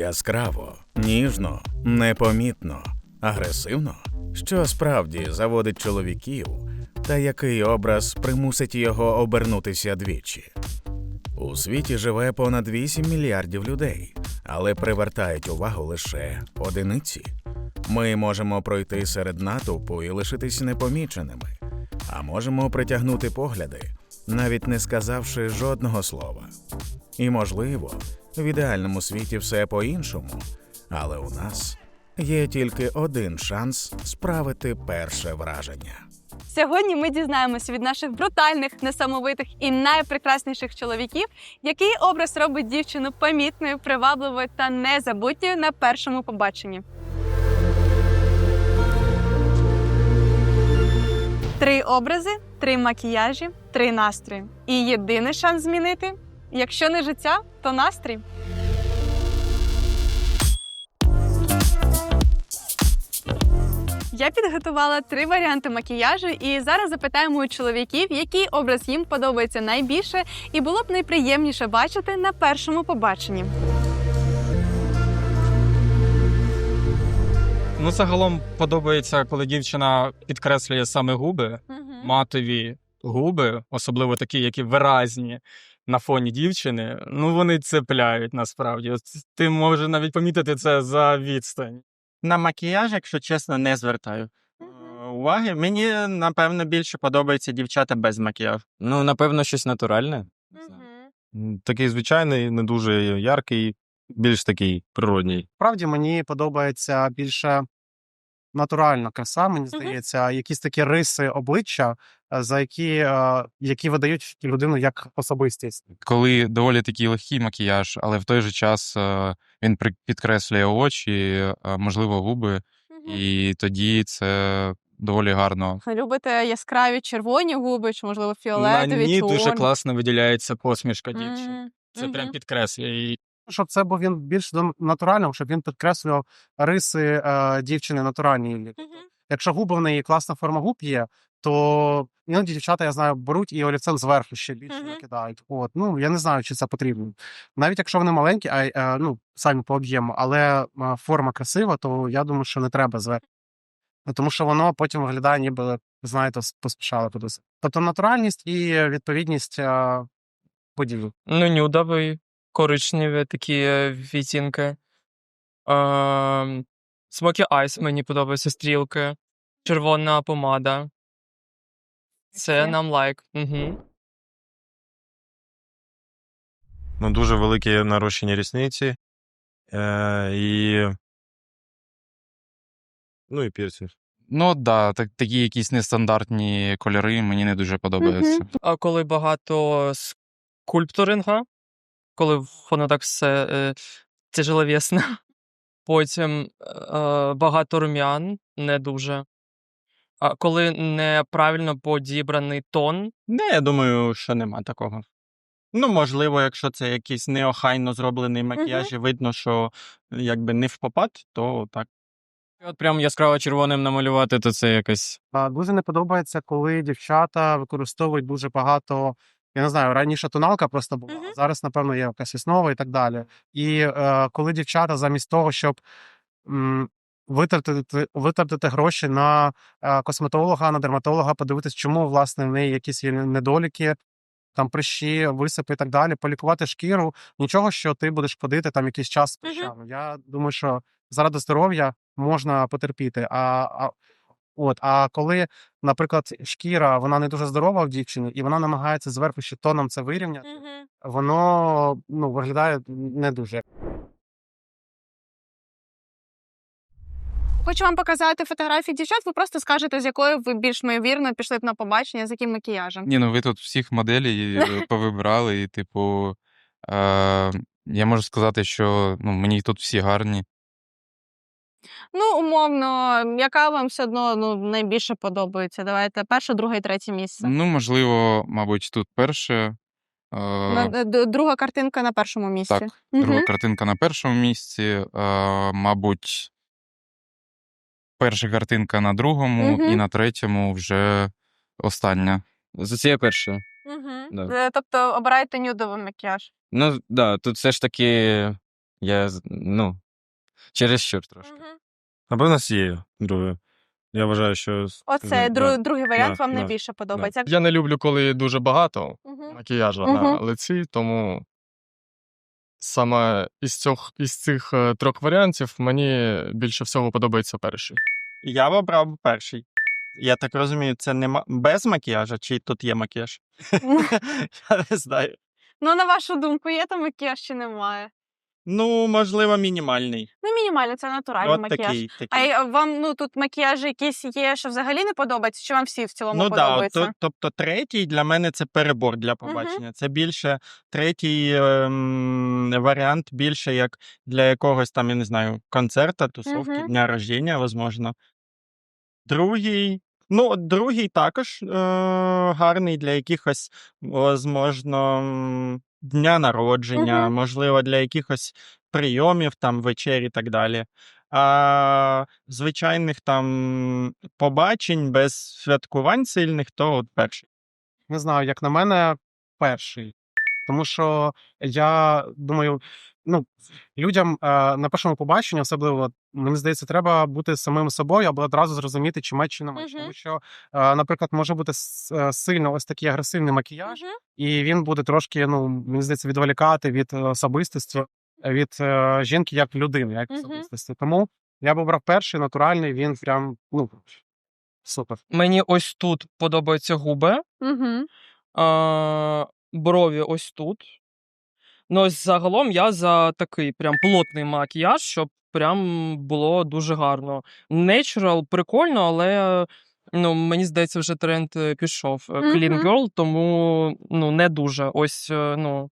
Яскраво, ніжно, непомітно, агресивно, що справді заводить чоловіків, та який образ примусить його обернутися двічі. У світі живе понад 8 мільярдів людей, але привертають увагу лише одиниці. Ми можемо пройти серед натовпу і лишитись непоміченими, а можемо притягнути погляди, навіть не сказавши жодного слова. І, можливо, в ідеальному світі все по-іншому, але у нас є тільки один шанс справити перше враження. Сьогодні ми дізнаємося від наших брутальних, несамовитих і найпрекрасніших чоловіків, який образ робить дівчину помітною, привабливою та незабутньою на першому побаченні. Три образи, три макіяжі, три настрої. І єдиний шанс змінити. Якщо не життя, то настрій. Я підготувала три варіанти макіяжу, і зараз запитаємо у чоловіків, який образ їм подобається найбільше, і було б найприємніше бачити на першому побаченні. Ну, загалом подобається, коли дівчина підкреслює саме губи, матові губи, особливо такі, які виразні на фоні дівчини. Ну, вони цепляють насправді. От Ти можеш навіть помітити це за відстань. На макіяж, якщо чесно, не звертаю е, уваги. Мені, напевно, більше подобаються дівчата без макіяжу. Ну, напевно, щось натуральне. Такий звичайний, не дуже яркий, більш такий природній. Справді мені подобається більше натуральна краса, мені здається, якісь такі риси обличчя, за які, е, які видають людину як особистість. Коли доволі такий легкий макіяж, але в той же час е, він при- підкреслює очі, е, можливо, губи, і тоді це доволі гарно. Любите яскраві червоні губи, чи можливо На фіолетові, ній чорні? дуже класно виділяється посмішка дівчини. Мгм. Це прям підкреслює її. Щоб це був він більш до- натуральним, щоб він підкреслював риси е, дівчини натуральні. Якщо губи в неї класна форма губ є, то іноді дівчата, я знаю, беруть і олівцем зверху ще більше Мгм. накидають. От ну я не знаю, чи це потрібно. Навіть якщо вони маленькі, а ну самі по об'єму, але форма красива, то я думаю, що не треба зверху. Ну, Тому що воно потім виглядає, ніби знаєте, поспішали кудись. Тобто натуральність і відповідність поділу. Ну, нюдовий, коричневі такі е, відтінки. Smoky Eyes мені подобаються стрілки. Червона помада. Це нам лайк. Угу. Ну, дуже великі нарощені рісниці. Е, і... Ну і пірсинг. Ну, да, так, такі якісь нестандартні кольори мені не дуже подобаються. А коли багато скульптуринга, коли воно так все е, тяжеловесно. Потім е, багато рум'ян, не дуже. А коли неправильно подібраний тон, Не, я думаю, що нема такого. Ну, можливо, якщо це якийсь неохайно зроблений макіяж, і видно, що якби не в попад, то так. От прям яскраво червоним намалювати, то це якось. А, Дуже не подобається, коли дівчата використовують дуже багато. Я не знаю, раніше тоналка просто була, а зараз, напевно, є якась основа і так далі. І е, коли дівчата замість того, щоб м, витратити, витратити гроші на е, косметолога, на дерматолога, подивитись, чому власне в неї якісь є недоліки, там прищі, висипи і так далі, полікувати шкіру, нічого, що ти будеш ходити там якийсь час з прищами. Я думаю, що заради здоров'я можна потерпіти. А, а, от, а коли, наприклад, шкіра вона не дуже здорова в дівчини, і вона намагається зверху ще тоном це вирівняти, воно ну, виглядає не дуже. Хочу вам показати фотографії дівчат. Ви просто скажете, з якою ви більш ймовірно пішли б на побачення, з яким макіяжем. Ні, ну ви тут всіх моделей е, повибирали, і, типу, е, я можу сказати, що ну, мені тут всі гарні. Ну, умовно, яка вам все одно ну, найбільше подобається? Давайте перше, друге і третє місце. Ну, можливо, мабуть, тут перше. Е, На- е, д- друга картинка на першому місці. Так, Мгм. друга картинка на першому місці, е, мабуть, перша картинка на другому, Мгм. і на третьому вже остання. За це я перше. Мгм. Да. Е, Тобто обирайте нюдовий макіяж. Ну, да, тут все ж таки Я з- ну, чересчур трошки. Напевно, з цією другою. Я вважаю, що. з- Оце да. дру- другий варіант Да, вам да, найбільше подобається. Я не люблю, коли дуже багато Мгм. макіяжу на Мгм. лиці, тому саме із цих, із цих е, трьох варіантів мені більше всього подобається перший. Я б обрав перший. Я так розумію, це не ма- без макіяжа, чи тут є макіяж? Я не знаю. Ну, на вашу думку, є там макіяж чи немає? Ну, можливо, мінімальний. Ну, мінімально, це натуральний От макіяж. такий. А такий. й- вам ну тут макіяжі якісь є, що взагалі не подобається, чи вам всі в цілому Ну да, подобаються? то, тобто третій для мене це перебор для побачення. Це більше третій ем, варіант, більше як для якогось там, я не знаю, концерта, тусовки, Мгм. дня рождення, можливо. Другий. Ну, от другий також е- гарний для якихось, возможно, м, дня народження, Мгм. можливо, для якихось прийомів, там, вечері і так далі. А звичайних там побачень без святкувань сильних, то от перший. Не знаю, як на мене, перший. Тому що я думаю, ну, людям е, на першому побаченні, особливо, мені здається, треба бути самим собою, аби одразу зрозуміти, чи меч, чи не меч. Мгм. Тому що, е, наприклад, може бути е, сильно ось такий агресивний макіяж, Мгм. і він буде трошки, ну, мені здається, відволікати від е, особистості, від жінки як людини, як особистості. Тому я б обрав перший натуральний, він прям, ну, супер. Мені ось тут подобаються губи, а, брові ось тут. Ну, ось загалом я за такий прям плотний макіяж, щоб прям було дуже гарно. Natural прикольно, але ну, мені здається, вже тренд е, пішов. е, Clean girl, тому ну, не дуже. Ось е, ну,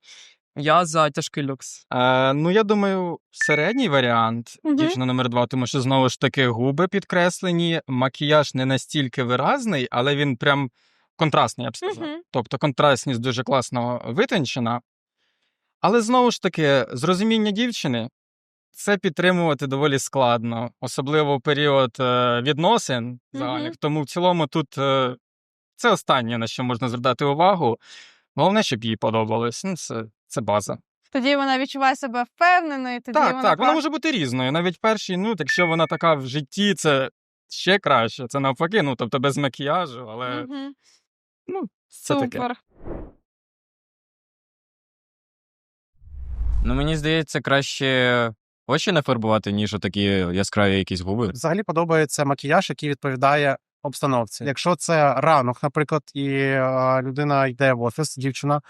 я за тяжкий люкс. Е, ну, я думаю, середній варіант, Мгм. дівчина номер два, тому що знову ж таки губи підкреслені, макіяж не настільки виразний, але він прям контрастний, я б сказав. Мгм. Тобто контрастність дуже класно витончена. Але знову ж таки, з розуміння дівчини це підтримувати доволі складно, особливо в період е, відносин загальних. Мгм. Тому в цілому тут е, це останнє, на що можна звертати увагу. Головне, щоб їй подобалось. Ну, це, це база. Тоді вона відчуває себе впевненою, тоді Так, вона так, вона може бути різною. Навіть перший, ну, якщо вона така в житті, це ще краще. Це навпаки, ну, тобто без макіяжу, але Мгм. ну, це таке. Супер. Ну, мені здається, краще очі нафарбувати, ніж такі яскраві якісь губи. Взагалі подобається макіяж, який відповідає обстановці. Якщо це ранок, наприклад, і е, людина йде в офіс, дівчина,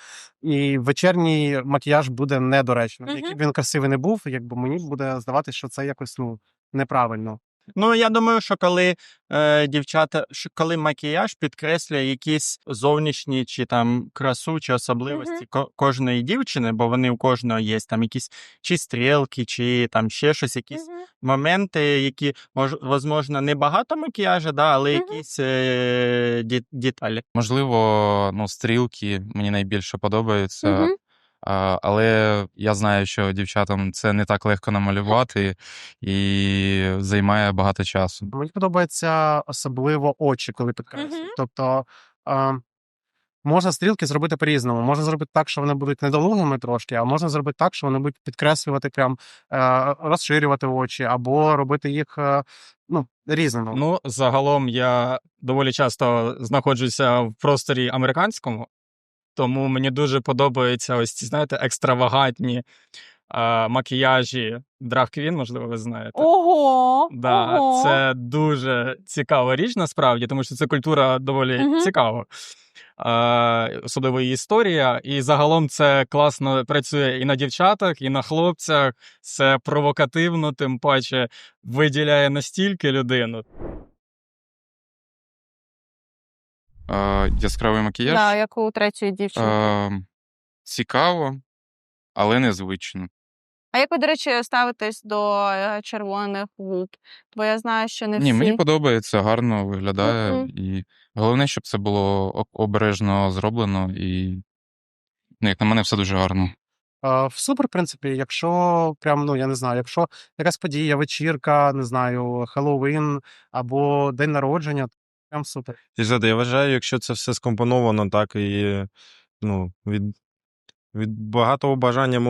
і вечірній макіяж буде недоречним. Мгм. Який б він красивий не був, якби мені буде здаватися, що це якось ну неправильно. Ну, я думаю, що коли е, дівчата, що коли макіяж підкреслює якісь зовнішні чи там красу чи особливості ко- кожної дівчини, бо вони у кожного є там якісь чи стрілки, чи там ще щось, якісь Мгм. моменти, які мож, возможно, не багато макіяжу, да, але Мгм. якісь е, ді- деталі. Можливо, ну, стрілки мені найбільше подобаються. Але я знаю, що дівчатам це не так легко намалювати і займає багато часу. Мені подобається особливо очі, коли підкреслюють. Мгм. Тобто можна стрілки зробити по-різному. Можна зробити так, що вони будуть недолугими трошки, а можна зробити так, що вони будуть підкреслювати, прям е, розширювати очі, або робити їх е, ну, різними. Ну, загалом я доволі часто знаходжуся в просторі американському, тому мені дуже подобаються ось ці, знаєте, екстравагантні е, макіяжі Drag Queen, можливо, ви знаєте. Ого! Да, ого. це дуже цікава річ насправді, тому що це культура доволі Мгм. цікава. Е, особливо її історія. І загалом це класно працює і на дівчатах, і на хлопцях. Це провокативно, тим паче виділяє настільки людину. А, яскравий макіяж Да, як у третьої дівчини. а, цікаво, але незвично. А як ви, до речі, ставитесь до е, червоних губ? Бо я знаю, що не Ні, мені подобається, гарно виглядає. Мгм. І головне, щоб це було обережно зроблено, і ну, як на мене, все дуже гарно. Е, в супер, в принципі, якщо прям, ну я не знаю, якщо якась подія, вечірка, не знаю, Хеллоуін або день народження, прям супер. І знаєте, я вважаю, якщо це все скомпоновано так і ну, від, Від багатого бажання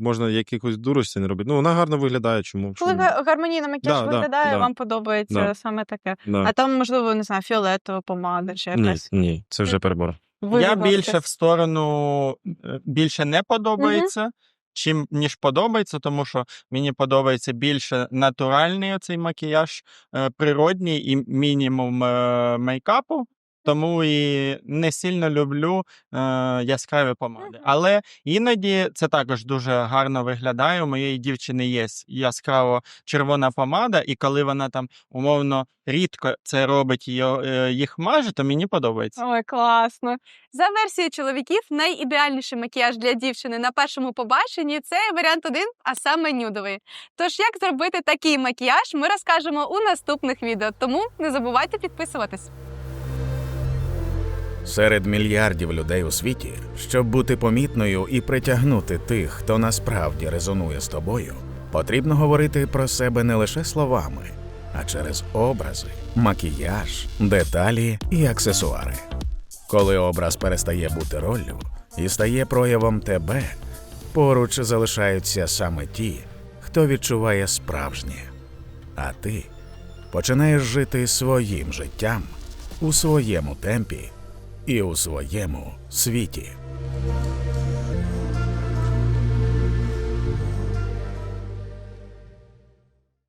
можна якихось дуростей не робити. Ну, вона гарно виглядає, чому? Коли гармонійно макіяж Да, да, виглядає, да. вам подобається Да. саме таке. Да. А там, можливо, не знаю, фіолетова помада чи якась. ні, це вже перебор. Ви Я більше в сторону е, більше не подобається, чим ніж подобається, тому що мені подобається більше натуральний цей макіяж, е, природній і мінімум е, мейкапу. Тому і не сильно люблю е, яскраві помади. Але іноді це також дуже гарно виглядає. У моєї дівчини є яскраво червона помада, і коли вона там умовно рідко це робить е, їх маже, то мені подобається. Ой, класно. За версією чоловіків, найідеальніший макіяж для дівчини на першому побаченні це варіант один, а саме нюдовий. Тож, як зробити такий макіяж, ми розкажемо у наступних відео. Тому не забувайте підписуватись. Серед мільярдів людей у світі, щоб бути помітною і притягнути тих, хто насправді резонує з тобою, потрібно говорити про себе не лише словами, а через образи, макіяж, деталі і аксесуари. Коли образ перестає бути роллю і стає проявом тебе, поруч залишаються саме ті, хто відчуває справжнє. А ти починаєш жити своїм життям у своєму темпі і у своєму світі.